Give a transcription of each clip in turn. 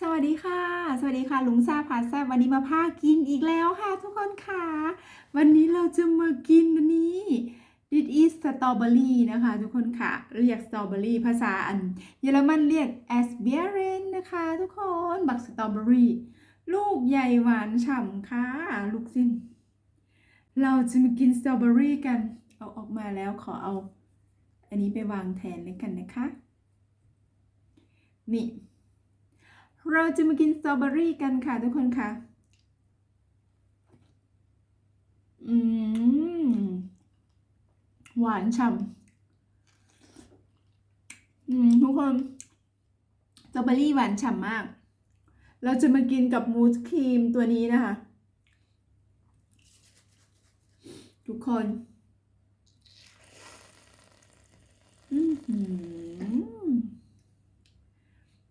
สวัสดีค่ะ สวัสดีค่ะ ลุงซาพาแซบวันนี้มาพากินอีกแล้วค่ะ ทุกคนค่ะ วันนี้เราจะมากินนี้ This is strawberry นะคะ ทุกคนค่ะ เรียก strawberry ภาษาอันเยอรมันเรียก a s b e r e n นะคะ ทุกคนบักสตรอเบอรี่ลูกใหญ่หวานฉ่ำค่ะ ลูกสิ้นเราจะมากินสตรอเบอรี่กัน เอาออกมาแล้วขอเอา อันนี้ไปวางแทนเลยกันนะคะ นี่ เราจะมากินสตรอเบอรี่กันค่ะทุกคนค่ะ อืม หวานฉ่ำ อืม ทุกคน สตรอเบอรี่หวานฉ่ำมาก เราจะมากินกับมูสครีมตัวนี้นะคะ ทุกคน อือหือ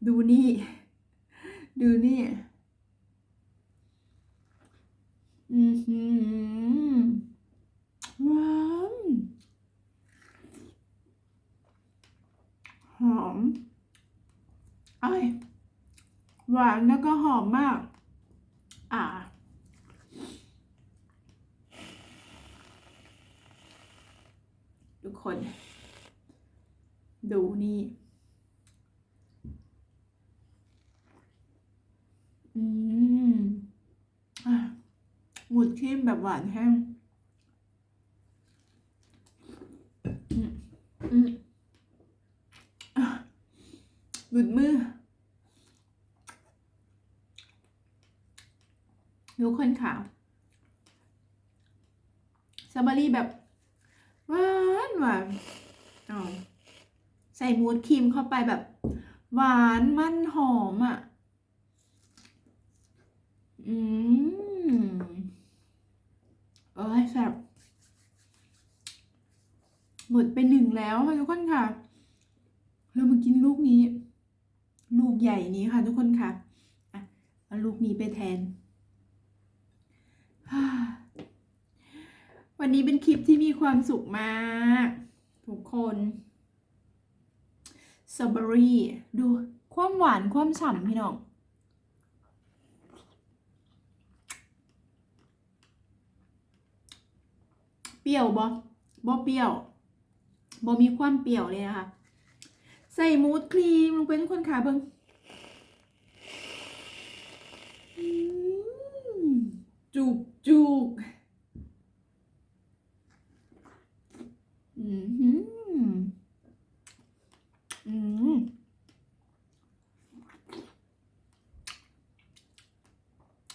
ดูนี่ ดูนี่ อือหือหวานหอมไอยหวานแล้วก็หอมมาก อ่าทุกคน ดูนี่ อืมอะหมุ ดครีมแบบหวานแห้งหลุดมือ ทุกคนขาวสตรอเบอรี่แบบหวานหวานอ๋อใส่มูดครีมเข้าไปแบบ หวานมันหอมอะ อืม เอ้ยแซ่บหมดไปหนึ่งแล้วค่ะทุกคนค่ะ เรามากินลูกนี้ ลูกใหญ่นี้ค่ะทุกคนค่ะอะเอาลูกนี้ไปแทน วันนี้เป็นคลิปที่มีความสุขมากทุกคนสตรอเบอรี่ดูความหวานความฉ่ำพี่น้อง เปรี้ยวบ่บ่เปรี้ยวบ่มีความเปรี้ยวเลยนะคะ ใส่มูสครีมลงไปทุกคนขาเบิ่งจุกจุกอืมอืม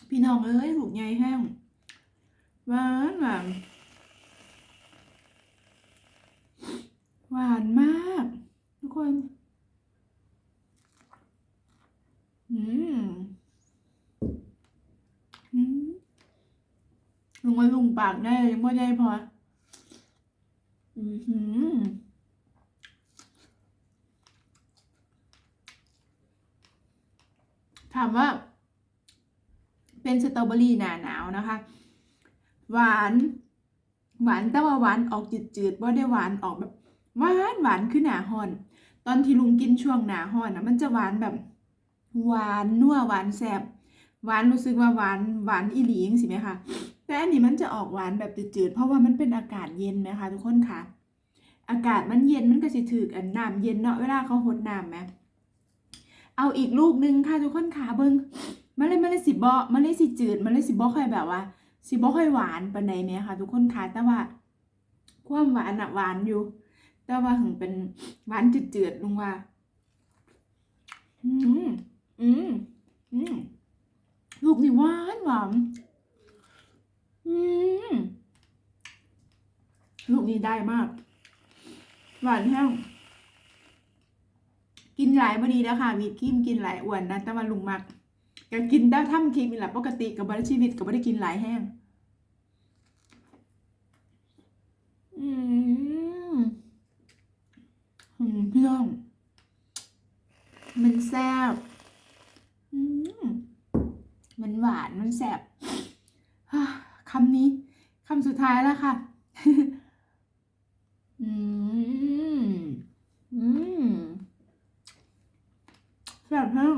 พี่น้องเอ้ยถูกใหญ่แห้งหวานหวาน หวานมาก ทุก คนอืมอืมลุงว่าลุงปากได้ยังไม่ได้พอ อือหือถามว่า เป็นสตรอเบอรี่หนาหนาวนะคะ หวานหวานแต่ว่าหวานออกจืดๆว่าได้หวานออกแบบหวานหวานขึ้นหนาฮอน ตอนที่ลุงกินช่วงหนาฮอนนะมันจะหวานแบบหวานนัวหวานแสบหวานรู้สึกว่าหวานหวานอีหลีงสิไหมคะแต่อันนี้มันจะออกหวานแบบจืดๆเพราะว่ามันเป็นอากาศเย็นนะคะทุกคนค่ะอากาศมันเย็นมันก็สิถืออันน้ำเย็นเนาะเวลาเขาหดน้ำไหมเอาอีกลูกนึงค่ะทุกคนค่ะเบิ้งมันเลยมันเลยสิบอมันเลยสิจืดมันเลยสิบอค่อยแบบว่าสิบอค่อยหวานปานใดเนี่ยค่ะทุกคนค่ะแต่ว่าความหวานอะหวานอยู่ แต่ว่าถึงเป็นหวานจืดๆลุงว่า อืมอืมอืมลูกนี่หวานหวานอืมลูกนี้ได้มาก หวานแห้งกินหลายบดีแล้วค่ะวีครีมกินหลายอ้วนนะแต่ว่าลุงมักก็กินได้ทำครีมนี่แหละปกติกับบริชีวิตก็ไม่ได้กินหลายแห้ง อืม อืมพี่น้อง มันแซ่บอืมมันหวานมันแซ่บคำนี้คำสุดท้ายแล้วค่ะ อืม อืมแซ่บแห้ง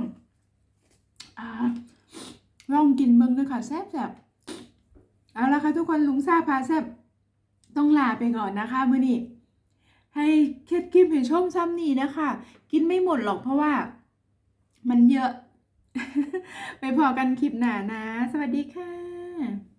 ลองกินเบิ่งด้วยค่ะแซ่บแซ่บเอาละค่ะทุกคนลุงซาพาแซ่บต้องลาไปก่อนนะคะมื้อนี้ ให้เคล็ดคิมเห็นชมซ้ำนี่นะคะ กินไม่หมดหรอกเพราะว่า มันเยอะ ไปพอกันคลิปหนานะ สวัสดีค่ะ